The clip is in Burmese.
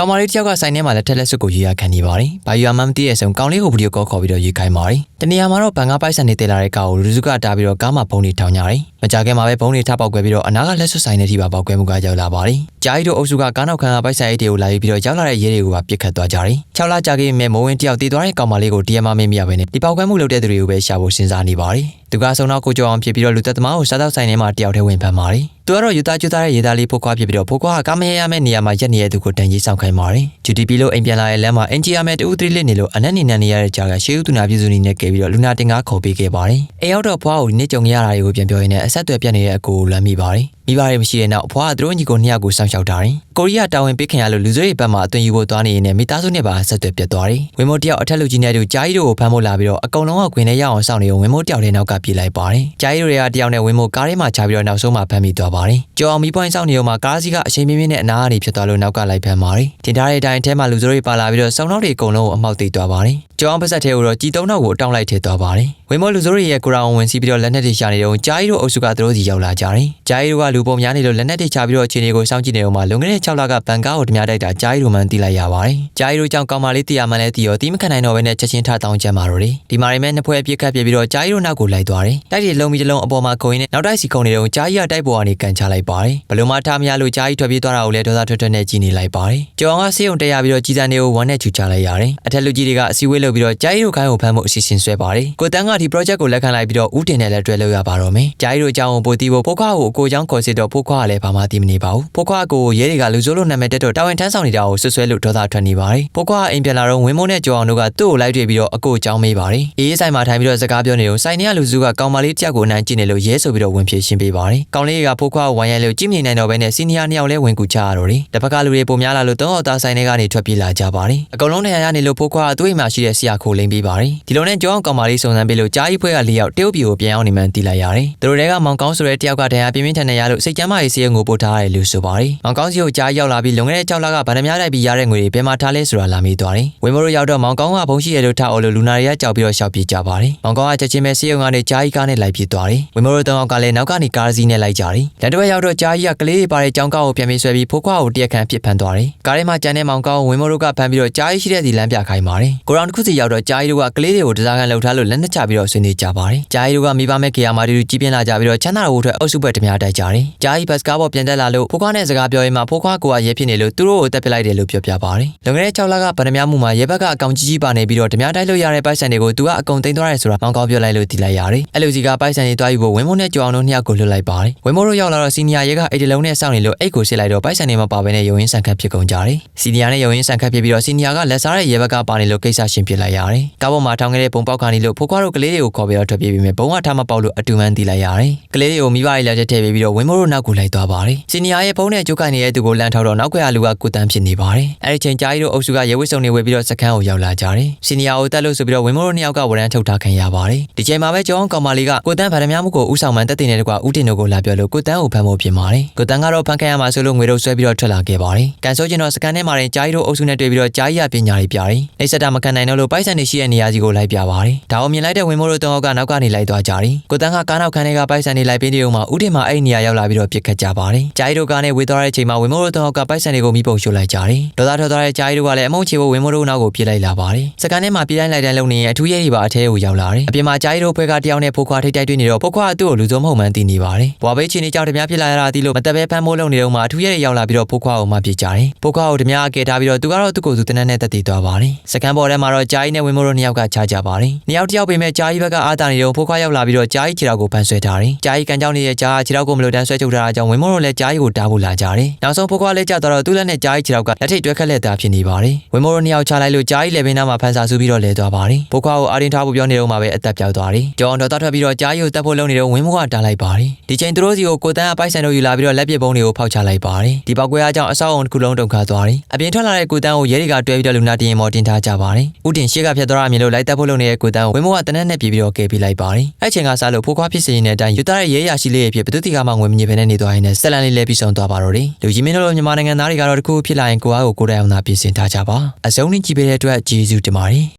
ကောင်မလေးတစ်ယောက်ကဆိုင်ထဲမှာလက်ထက်လက်စွပ်ကိုရေးရခံနေပါတယ်။ဘာယူအမှန်းမသိတဲ့ဆုံကောင်လေးကိုဗီဒီယိုကောခေါ်ပြီးတော့ရေးခိုင်းပါတယ်။တနေရာမှာတော့ဘန်ကားပိုက်ဆန်နေတက်လာတဲ့ကောင်ကိုလူစုကတားပြီးတော့ကားမှာဘုံတွေထောင်ကြတယ်။မကြခင်မှာပဲဘုံတွေထပေါက်ကွဲပြီးတော့အနာကလက်စွပ်ဆိုင်တဲ့ထိပါပေါက်ကွဲမှုကရောက်လာပါတယ်။ဂျာကြီးတို့အုပ်စုကကားနောက်ခံကပိုက်ဆန်အိတ်တွေကိုလာယူပြီးတော့ရောက်လာတဲ့ရဲတွေကိုပါပစ်ခတ်သွားကြတယ်။6လကြာခဲ့မဲ့မိုးဝင်းတယောက်တည်သွားတဲ့ကောင်မလေးကိုတရားမမင်းမရဘဲနဲ့ဒီပေါက်ကွဲမှုလုပ်တဲ့သူတွေကိုပဲရှာဖို့စဉ်းစားနေပါတယ်။သူကဆုံတော့ကိုကျော်အောင်ဖြစ်ပြီးတော့လူသက်သမားကိုစားတော့ဆိုင်ထဲမှာတယောက်တည်းဝင်ဖမ်းပါတယ်။သူကတော့ယူသားကျွသားတဲ့ရေသားလေးဖိုးခွားဖြစ်ပြီးတော့ဖိုးခွားကကာမရရမယ့်နေရာမှာရက်နေတဲ့သူကိုတန်ကြီးဆောင်ခိုင်းပါတယ်။ GDP လို့အိမ်ပြန်လာတဲ့လမ်းမှာအင်ဂျီယာမဲ့တူဦးသီးလေးနေလို့အနက်နေနန်နေရတဲ့ကြာကရှေးဦးသူနာပြည်သူနေနဲ့ကဲပြီးတော့လူနာတင်ကားခေါ်ပေးခဲ့ပါတယ်။အိမ်ရောက်တော့ဖွားကိုဒီနေ့ကြုံရတာတွေကိုပြန်ပြောရင်းနဲ့အဆက်အသွယ်ပြတ်နေတဲ့အကိုကိုလမ်းမိပါတယ်။မိဘတွေမရှိတဲ့နောက်အဖွားကသူတို့ညီကိုနှစ်ယောက်ကိုစောင့်ရှောက်တာတယ်။ကိုရီးယားတာဝန်ပေးခင်ရလို့လူစိုးတွေဘက်မှအသွင်ယူဖို့သွားနေရင်လည်းမိသားစုနဲ့ပါဆက်သွယ်ပြတ်သွားတယ်။ဝင်းမိုးတယောက်အထက်လူကြီးနဲ့တူဂျာကြီးတို့ကိုဖမ်းဖို့လာပြီးတော့အကုန်လုံးကခွင်ထဲရောက်အောင်စောင့်နေုံဝင်းမိုးတယောက်တဲ့နောက်ကပြေးလိုက်ပါတယ်။ဂျာကြီးတို့တွေကတယောက်နဲ့ဝင်းမိုးကားထဲမှာချပြီးတော့နောက်ဆုံးမှဖမ်းမိသွားပါတယ်။ကျော်အောင်မီပွိုင်းစောင့်နေုံမှာကားစီးကအချိန်မင်းမင်းနဲ့အနာကနေဖြစ်သွားလို့နောက်ကလိုက်ဖမ်းပါတယ်။တင်ထားတဲ့အတိုင်းအထဲမှာလူစိုးတွေပါလာပြီးတော့စောင်းနောက်တွေအကုန်လုံးကိုအမောက်သိပ်သွားပါတယ်။ကျော်အောင်ပါဆက်ထဲကိုတော့ကြီးတုံးတော့ကိုအတောင့်လိုက်ထည့်သွားပါတယ်။ဝင်းမိုးလူစိုးတွေရဲ့ကိုရောင်ဝင်စီးပြီးတော့လက်နက်တွေရှာနေတော့ဂျာကြီးတို့အုပ်စုကသူတို့စီရောက်လာကြတယ်။ဂျာကြီးတို့ကလူပုံများနေလို့လက်နက်တွေချပြီးတော့အခြေအနေကိုစောင့်ကြည့်နေတော့မှလွန်ခဲ့တဲ့6လကဘန်ကားကိုဓမြတိုက်တာဂျာကြီးတို့မှန်းသိလိုက်ရပါတယ်။ဂျာကြီးတို့ကြောင့်ကောင်မလေးတရားမှန်လဲသိရောတီးမခံနိုင်တော့ဘဲနဲ့ချက်ချင်းထတောင်းချမ်းပါတော့တယ်။ဒီမာရီမဲနှစ်ဖွဲ့ပြစ်ခတ်ပြပြီးတော့ဂျာကြီးတို့နောက်ကိုလိုက်သွားတယ်။တိုက်တွေလုံးပြီးတစ်လုံးအပေါ်မှာခုံရင်းနဲ့နောက်တိုက်စီခုံနေတော့ဂျာကြီးကတိုက်ပေါ်ကနေကန်ချလိုက်ပါတယ်။ဘလို့မှထားမရလို့ဂျာကြီးထွက်ပြေးသွားတာကိုလည်းဒေါသထွက်ထွက်နဲ့ကြည်နေလိုက်ပါတယ်။ကျော်အောင်ကဆေးရုံတက်ရပြီးတော့ကြီးစံတွေကိုဝမ်းနဲ့ချူချလိုက်ရတယ်။အထက်လူကြီးတွေကအစည်းအဝေးလုပ်ပြီးတော့ဂျာကြီးတို့ခိုင်းကိုဖမ်းဖို့အစီအစဉ်ဆွဲပါတယ်။ကိုတန်းကဒီ project ကိုလက်ခံလိုက်ပြီးတော့ဦးတင်နဲ့လည်းတွဲလုပ်ရပါတော့မယ်။ဂျာကြီးတို့အကြောင်းကိုပို့တီးဖို့ဖိုးခွားကိုအကိုအကြောင်းခေါ်စစ်တော့ဖိုးခွားကလည်းဘာမှသိမနေပါဘူး။ဖိုးခွားကိုရဲတွေကလူစိုးလို့နာမည်တက်တော့တာဝန်ထမ်းဆောင်နေတာကိုဆွဆွဲလို့ဒေါသထွက်နေပါတယ်။ဖိုးခွားအိမ်ပြန်လာတော့ဝင်းမိုးနဲ့ကျော်အောင်တို့ကသူ့ကိုလိုက်တွေ့ပြီးတော့အကိုအကြောင်းမေးပါတယ်။အေးဆိုင်မှာထိုင်ပြီးတော့စကားပြောနေတော့ဆိုင်နေရလူစုကကောင်မလေးတစ်ယောက်ကိုအနိုင်ကျင့်နေလို့ရဲဆိုပြီးတော့ဝင်ဖြေရှင်းပေးပါတယ်။ကောင်လေးကဖိုးခွားကိုဝိုင်းရိုက်လို့ကြည့်မြင်နိုင်တော့ဘဲနဲ့စီနီယာနှစ်ယောက်လဲဝင်ကူချရတော့တယ်။တစ်ဖက်ကလူတွေပုံများလာလို့သုံးအောင်သားဆိုင်တွေကနေထွက်ပြေးလာကြပါတယ်။အကောင်လုံးနေရာရနေလို့ဖိုးခွားကသူ့အိမ်မှာရှိတဲ့ဆရာခိုလိမ့်ပေးပါတယ်။ဒီလိုနဲ့ကျော်အောင်ကောင်မလေးစုံစမ်းပေးလို့ကြားကြီးဖွဲကလေးယောက်တရုတ်ပြည်ကိုပြန်အောင်နေမှန်းသိလိုက်ရတယ်။သူတို့တွေကမောင်ကောင်းဆိုတဲ့တယောက်ကတန်ရာပြင်းပြင်းထန်ထန်ရလို့စိတ်ကြမ်းမာရေးစီးရုံကိုပို့ထားရတယ်လို့ဆိုပါတယ်။မောင်ကောင်းစီကိုကြားရောက်လာပြီးလွန်ခဲ့တဲ့6လကဗန္ဒမြတိုက်ပြီးရတဲ့ငွေတွေဘယ်မှာထားလဲဆိုတာလာမေးသွားတယ်။ဝင်းမိုးတို့ရောက်တော့မောင်ကောင်းကဘုံရှိရလို့ထားအောင်လို့လူနာတွေကကြောက်ပြီးတော့ရှောက်ပြေးကြပါတယ်။မောင်ကောင်းကချက်ချင်းပဲစီးရုံကနေကြားကြီးကားနဲ့လိုက်ပြေးသွားတယ်။ဝင်းမိုးတို့တောင်းကလည်းနောက်ကနေကားစီးနဲ့လိုက်ကြတယ်။လက်တော့ရောက်တော့ကြားကြီးကကလေးတွေပါတဲ့ကြောင်းကားကိုပြန်ပြေးဆွဲပြီးဖိုးခွားကိုတရက်ခံပစ်ဖမ်းသွားတယ်။ကားထဲမှာကျန်တဲ့မောင်ကောင်းကိုဝင်းမိုးတို့ကဖမ်းပြီးတော့ကြားကြီးရှိတဲ့စီလမ်းပြခိုင်းပါတယ်။ကိုရောင်တစ်ခုစီရောက်တော့ကြားကြီးတို့ကကလေးတွေကိုတစားကန်လှုပ်ထားလို့လက်နဲ့ချပြီးတော့ဆွေးနွေးကြပါတယ်။ကြားကြီးတို့ကမိဘမဲ့ကေယာမာတူကြီးပြင်းလာကြပြီးတော့ချမ်းသာတော်ဝအတွက်အုပ်စုဘက်တများတိုက်ကြတယ်။ကြားကြီးဘတ်စကားပေါ်ပြန်တက်လာလို့ဖိုးခွားနဲ့စကားပြောရင်မှဖိုးခွားကိုကရဲဖြစ်နေလို့သူတို့ကိုတက်ပစ်လိုက်တယ်လို့ပြောပြပါတယ်။လွန်ခဲ့တဲ့6လကဗန္ဒမြမှုမှာရဲဘက်ကအကောင်ကြီးကြီးပါနေပြီးတော့ဓမြတိုက်လို့ရတဲ့ပိုက်ဆံတွေကိုသူကအကုန်သိမ်းသွားတယ်ဆိုတာမောင်ကောင်းပြောလိုက်လို့သိလိုက်ရတယ်။အဲ့လိုစီကပိုက်ဆံတွေတွားယူဖို့ဝင်းမိုးနဲ့ကြောင်အောင်တို့နှစ်ယောက်ကိုလွတ်လိုက်ပါတယ်။ဝင်းမိုးတို့ရောက်လာတော့စီနီယာရဲကအိတ်တလုံးနဲ့စောင့်နေလို့အိတ်ကိုရှစ်လိုက်တော့ပိုက်ဆံတွေမပါဘဲနဲ့ရုံရင်းဆန်ခတ်ဖြစ်ကုန်ကြတယ်။စီနီယာနဲ့ရုံရင်းဆန်ခတ်ဖြစ်ပြီးတော့စီနီယာကလက်စားတဲ့ရဲဘက်ကပါနေလို့ကိစ္စရှင်းပြလိုက်ရတယ်။ကားပေါ်မှာထောင်ခဲ့တဲ့ပုံပေါက်ခါနေလို့ဖိုးခွားတို့ကလေးတွေကိုခေါ်ပြီးတော့ထွက်ပြေးပြီးမြဲဘုံကထားမပေါက်လို့အတူမှန်းသိလိုက်ရတယ်။ကလေးတွေကိုမိဘတွေလက်ထက်ထည့်ပြီးတော့ဝင်းမိုးတို့နောက်ကိုလိုက်သွားပါတယ်။စီနီယာရဲ့ဖုန်းနဲ့ကြိုးကန်နေတဲ့သူကိုလမ်းထောက်တော့နောက်ကွယ်ကလူကကိုတန်းဖြစ်နေပါတယ်။အဲဒီချိန်ကြားကြီးတို့အုပ်စုကရဲဝစ်စုံတွေဝေပြီးတော့စခန်းကိုရောက်လာကြတယ်။စီနီယာကိုတက်လို့ဆိုပြီးတော့ဝင်းမိုးတို့နှစ်ယောက်ကဝရမ်းထုတ်ထားခံရပါတယ်။ဒီချိန်မှာပဲကျောင်းကောင်မလေးကကိုတန်းဗရမ ्या မှုကိုဥဆောင်မှန်တက်တင်နေတဲ့ကွာဦးတင်တို့ကိုလာပြောလို့ကိုတန်းကိုဖမ်းဖို့ပြင်ပါတယ်။ကိုတန်းကတော့ဖမ်းခံရမှာဆိုလို့ငွေတို့ဆွဲပြီးတော့ထွက်လာခဲ့ပါတယ်။ကန်ဆိုးကျင်တော့စကန်ထဲမှာရင်ကြားကြီးတို့အုပ်စုနဲ့တွေ့ပြီးတော့ကြားကြီးရပညာတွေပြတယ်။နေဆက်တာမခံနိုင်တော့လို့ပိုက်ဆံတွေရှိတဲ့နေရာစီကိုလိုက်ပြပါတယ်။ဒါအောင်မြင်လိုက်တဲ့ဝင်းမိုးတို့တောင်းကနောက်ကနေလိုက်သွားကြတယ်။ကိုတန်းကကားနောက်ခန်းထဲကပိုက်ဆံတွေလိုက်ပေးနေုံမှာဦးတင်မှာအဲ့ဒီနေရာရောက်လာပြီးတော့ပြစ်ခတ်ကြပါတယ်။ကြားကြီးတို့ကနဲ့ဝေသွားတဲ့အချိန်မှာဝင်းမိုးတို့တောင်းကပိုက်ဆံတွေကိုမိပုံရှို့လိုက်ကြတယ်။ဒေါသထွက်သွားတဲ့ကြားကြီးတို့ကလည်းအမုန်းချေဖို့ဝင်းမိုးတို့နောက်ကိုပြေးလိုက်လာပါတယ်။စကန်ထဲမှာပြေးလိုက်လိုက်တဲ့လုံနေရင်အထူးရဲတွေပါအထဲကိုရောက်လာတယ်။အပြင်မှာကြားကြီးတို့ဖွဲ့ကတယောက်နဲ့ဖိုးခွားထိတ်တိုက်တွေ့နေတော့ဖိုးခွားကသူ့ကိုလူစုံမဟုတ်မှန်းသိနေပါတယ်။ဘွာဘေးချင်းနေကြောင်တများဖြစ်လာရတာဒီလိုမတက်ပဲဖမ်းမိုးလုံနေတော့မှအထူးရဲတွေရောက်လာပြီးတော့ဖိုးခွားကိုမှပြေးကြတယ်။ဖိုးခွားကိုဓမြအကယ်ထားပြီးတော့သူကတော့သူ့ကိုယ်သူတနက်နဲ့တက်တည်သွားပါတယ်။စကန်ပေါ်ထဲမှာတော့ကြားကြီးနဲ့ဝင်းမိုးတို့နှစ်ယောက်ကချကြပါတယ်။နှစ်ယောက်တယောက်ပေမဲ့ကြားကြီးဘက်ကအာတာနေတော့ဖိုးခွားရောက်လာပြီးတော့ကြားကြီးခြေထောက်ကိုဖမ်းဆွဲထားတယ်။ကြားကြီးကန်ကြောင်းနေတဲ့ကြားခြေထောက်ကိုမလို့တန်းဆွဲချုပ်ထားတာကြောင့်ဝင်းမိုးတို့လည်းကြားကြီးကိုတားဖို့လာကြတယ်။နောက်ဆုံးဖိုးခွားလည်းကြတော့သူ့လက်နဲ့ကြားကြီးခြေထောက်ကလက်ထိတ်တွဲခက်လက်သားဖြစ်နေပါတယ်။ဝင်းမိုးတို့နှစ်ယောက်ချလိုက်လို့ကြားကြီးလည်းဘင်းသားမှာဖန်ဆာဆူပြီးတော့လဲသွားပါတယ်။ဖိုးခွားကိုအာရင်ထားဖို့ပြောနေတော့မှပဲအသက်ပြောက်သွားတယ်။ကြောင်တော်တော်ထွက်ပြီးတော့ကြားကြီးကိုတက်ဖို့လုပ်နေတော့ဝင်းမိုးကတားလိုက်ပါတယ်။ဒီချိန်သူတို့စီကိုကိုတန်းအပိုက်ဆန်တို့ယူလာပြီးတော့လက်ပစ်ပုံးတွေကိုဖောက်ချလိုက်ပါတယ်။ဒီပောက်ကွဲအားကြောင့်အဆောက်အုံတစ်ခုလုံးတုန်ခါသွားတယ်။အပြင်ထွက်လာတဲ့ကိုတန်းကိုရဲတွေကတွဲပြီးတော့လူနာတင်ရင်မော်တင်ထားကြပါတယ်။ဦးတင်ရှေ့ကဖြတ်သွားတာမြင်လို့လိုက်တက်ဖို့လုပ်နေတဲ့ကိုတန်းကိုဝင်းမိုးကတနက်နဲ့ပြေးပြီးတော့ကယ်ပေးလိုက်ပါတယ်။အဲ့ချိန်ကစားလို့ဖိုးခွားဖြစ်စေနေတဲ့အတိုင်းယူတာရဲ့ရဲရရှိလေးရဲ့ဖြစ်ဘသူတိကမှငွေမညစ်ဘဲနဲ့နေသွားရင်လည်းဆက်လန်လေးလဲပြီးဆုံးသွားပါတော့တယ်။လူကြီးမင်းတို့လိုမြန်မာနိုင်ငံသားတွေကတော့တခုဖြစ်လာရင်ကိုအားကိုကိုယ်တိုင်အောင်သာပြင်ဆင်ထားကြပါ။အစုံနဲ့ကြည့်ပေးတဲ့အတွက်ကျေးဇူးတင်ပါတယ်။